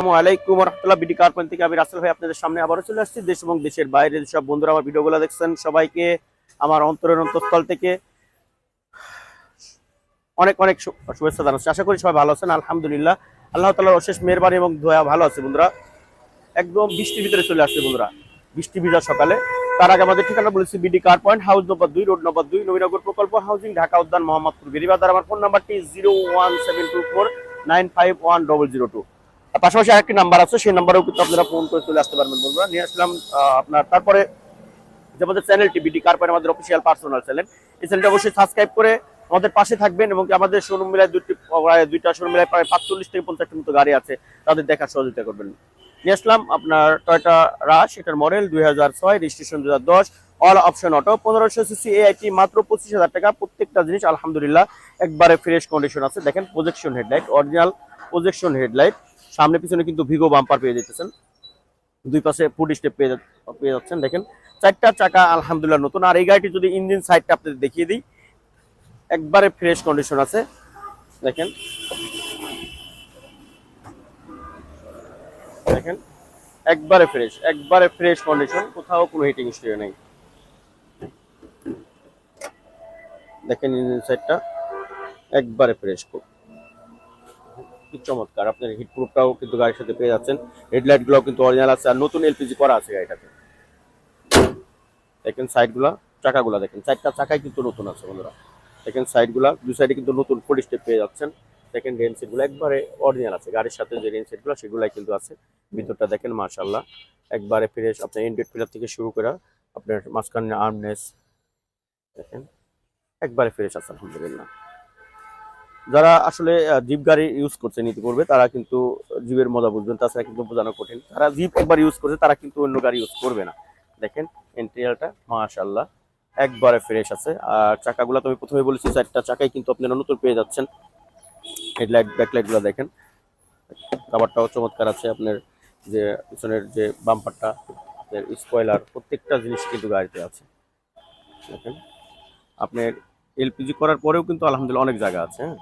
রহমতুল্লাহ, BD কার্পেন থেকে আমি রাসেল ভাই আপনাদের সামনে আবারও চলে আসছি। দেশ এবং দেশের বাইরে সব বন্ধুরা আমার ভিডিওগুলো দেখছেন, সবাইকে আমার অন্তরের অন্তঃস্থল থেকে অনেক অনেক শুভেচ্ছা জানাচ্ছি। আশা করি সবাই ভালো আছেন, আলহামদুলিল্লাহ। আল্লাহ তালার অশেষ মেহরবানি এবং দয়া ভালো আছে বন্ধুরা। একদম বৃষ্টির ভিতরে চলে আসছে বন্ধুরা। বৃষ্টি ভিজা সকালে। তার আগে আমাদের ঠিকানা বলেছি BD car point house number দুই, রোড নম্বর দুই, নবীনগর প্রকল্প হাউজিং, ঢাকা, উদ্যান, মোহাম্মদপুর বেরিবাজার আমার ফোন নাম্বারটি zero one seven two four nine five one double zero two. পাশাপাশি আরেকটি নাম্বার আছে, সেই নাম্বারেও কিন্তু আপনারা ফোন করে চলে আসতে পারবেন বন্ধুরা। নিয়ে আসলাম আপনার তারপরে যে আমাদের চ্যানেলটি বিডি কার পয়েন্ট, আমাদের অফিসিয়াল পার্সোনাল চ্যানেল এই চ্যানেলটি অবশ্যই সাবস্ক্রাইব করে আমাদের পাশে থাকবেন এবং আমাদের শোরুম মিলায় দুটি দুইটা শোরুম মিলায় প্রায় পাঁচচল্লিশ থেকে পঞ্চাশটির মতো গাড়ি আছে, তাদের দেখার সহযোগিতা করবেন। নিয়ে আসলাম আপনার টয়টা রাশ এটার মডেল দুই হাজার ছয় রেজিস্ট্রেশন দু হাজার দশ অল অপশন অটো পনেরোশো সিসি এআইটি মাত্র পঁচিশ হাজার টাকা, প্রত্যেকটা জিনিস আলহামদুলিল্লাহ, একবারে ফ্রেশ কন্ডিশন আছে। দেখেন projection headlight original projection headlight সামনে পিছনে কিন্তু ভিগো বাম্পার পেয়ে যেতেছেন দুই পাশে ফুড স্টেপ পেয়ে পেয়ে যাচ্ছেন, দেখেন। চারটা চাকা, আলহামদুলিল্লাহ, নতুন। আর এই গাড়িটি যদি ইঞ্জিন সাইডটা আপনাদের দেখিয়ে দিই, একবারে ফ্রেশ কন্ডিশন আছে। দেখেন। দেখেন। একবারে ফ্রেশ একবারে ফ্রেশ কন্ডিশন কোথাও কোনো হিটিং স্টিও নেই। দেখেন ইঞ্জিন সাইডটা একবারে ফ্রেশ খুব। কি চমৎকার। আপনার হিট প্রুফটাও কিন্তু গাড়ির সাথে পেয়ে যাচ্ছেন। হেডলাইটগুলো কিন্তু অরিজিনাল আছে। আর নতুন এলপিজি করা আছে গাড়িটাতে। দেখেন সাইডগুলা, চাকাগুলা দেখেন। চারটা চাকাই কিন্তু নতুন আছে বন্ধুরা। দেখেন সাইডগুলা, দুই সাইডে কিন্তু নতুন ফোর স্টেপ পেয়ে যাচ্ছেন। দেখেন রেন সেটগুলো একবারে অরিজিনাল আছে। গাড়ির সাথে যে রেন সেটগুলো, সেগুলাই কিন্তু আছে। ভিতরটা দেখেন মাশাল্লাহ একবারে ফ্রেশ আপনার এন্ড্রয়েড ফিলার থেকে শুরু করে আপনার মাঝখানে আর্মনেস দেখেন। একবারে ফ্রেশ আছে, আলহামদুলিল্লাহ। যারা আসলে জিপ গাড়ি ইউজ করছে, নিতে করবে, তারা কিন্তু জিপের মজা বুঝবেন। তাছাড়া কিন্তু বোঝানো কঠিন। তারা জিপ একবার ইউজ করছে, তারা কিন্তু অন্য গাড়ি ইউজ করবে না। দেখেন এন্ট্রিয়ালটা মাশাল্লাহ একবারে ফ্রেশ আছে। আর চাকাগুলো তো আমি প্রথমে বলেছি, চারটা চাকাই কিন্তু আপনারা নতুন পেয়ে যাচ্ছেন। হেডলাইট ব্যাকলাইটগুলো দেখেন। কাভারটাও চমৎকার আছে আপনার, যে পিছনের যে বাম্পারটা স্পয়লার প্রত্যেকটা জিনিস কিন্তু গাড়িতে আছে। দেখেন, আপনার এলপিজি করার পরেও কিন্তু আলহামদুলিল্লাহ অনেক জায়গা আছে হ্যাঁ।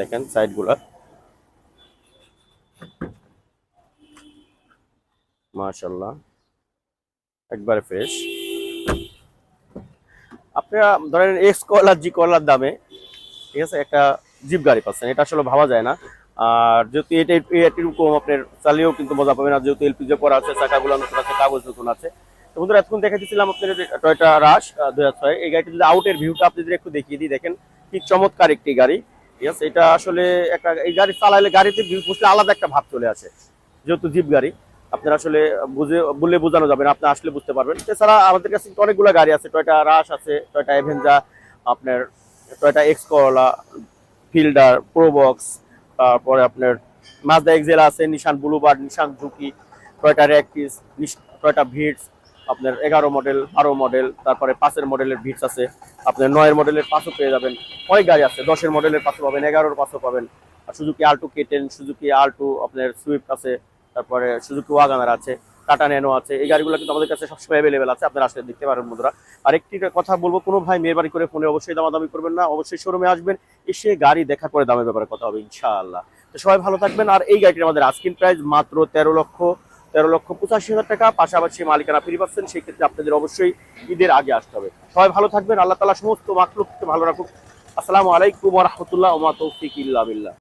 দেখেন সাইডগুলা মাশাল্লাহ একবারে ফ্রেশ। আপনারা ধরেন এক্স কলার জি কলার দামে, ঠিক আছে, একটা জিপ গাড়ি পাচ্ছেন। এটা আসলে ভাবা যায় না। আর যেহেতু এটা এরকম আপনার চালিয়েও কিন্তু মজা পাবেন আর যেহেতু এলপিজি করা আছে, চাকাগুলো নতুন আছে, কাগজ নতুন আছে। তো বন্ধুরা, এতক্ষণ দেখাচ্ছিলাম আপনাদের টয়টা রাশ দুই হাজার ছয়। এই গাড়িটি যদি আউটের ভিউটা আপনি যদি একটু দেখিয়ে দিই, দেখেন কি চমৎকার একটি গাড়ি। ঠিক আছে? এটা আসলে একটা এই গাড়ি চালাইলে গাড়িতে বসলে আলাদা একটা ভাব চলে আসে, যেহেতু জিপ গাড়ি। আপনার আসলে বুঝে, বললে বোঝানো যাবে না, আপনি আসলে বুঝতে পারবেন। এছাড়া আমাদের কাছে অনেকগুলো গাড়ি আছে, টয়টা রাশ আছে, টয়টা এভেঞ্জা আপনার Toyota X Corolla Fielder Probox তারপরে আপনার মাজদা এক্সেল আছে নিশান ব্লুবার্ড নিশান ঝুঁকি টয়টা র্যাকিস টয়টা ভিটস আপনার এগারো মডেল বারো মডেল তারপরে পাঁচের মডেলের ভিটস আছে। আপনার নয়ের মডেলের পাঁচও পেয়ে যাবেন। অনেক গাড়ি আছে? দশের মডেলের পাঁচও পাবেন, এগারোর পাঁচও পাবেন। আর Suzuki Alto K ten Suzuki Alto আপনার সুইফট আছে, তারপরে সুজুকি ওয়াগানার আছে টাটা ন্যানো আছে। এই গাড়িগুলো কিন্তু আমাদের কাছে সবসময় অ্যাভেলেবেল আছে, আপনারা আসলে দেখতে পারেন বন্ধুরা। আর একটি কথা বলব, কোনো ভাই মেয়ের বাড়ি করে ফোনে অবশ্যই দামাদামি করবেন না, অবশ্যই শোরুমে আসবেন, এসে গাড়ি দেখা করে দামের ব্যাপারে কথা হবে, ইনশাআল্লাহ। তো সবাই ভালো থাকবেন, আর এই গাড়িটির আমাদের আস্কিন প্রাইস মাত্র তেরো লক্ষ তেরো লক্ষ পঁচাশি হাজার টাকা। পাশাপাশি মালিকানা ফিরে পাচ্ছেন সেই ক্ষেত্রে আপনাদের অবশ্যই ঈদের আগে আসতে হবে। সবাই ভালো থাকবেন, আল্লাহ তালা সমস্ত মাকলুককে ভালো রাখুক। আসসালামু আলাইকুম রহমতুল্লাহ তৌফিক ইল্লা বিল্লাহ।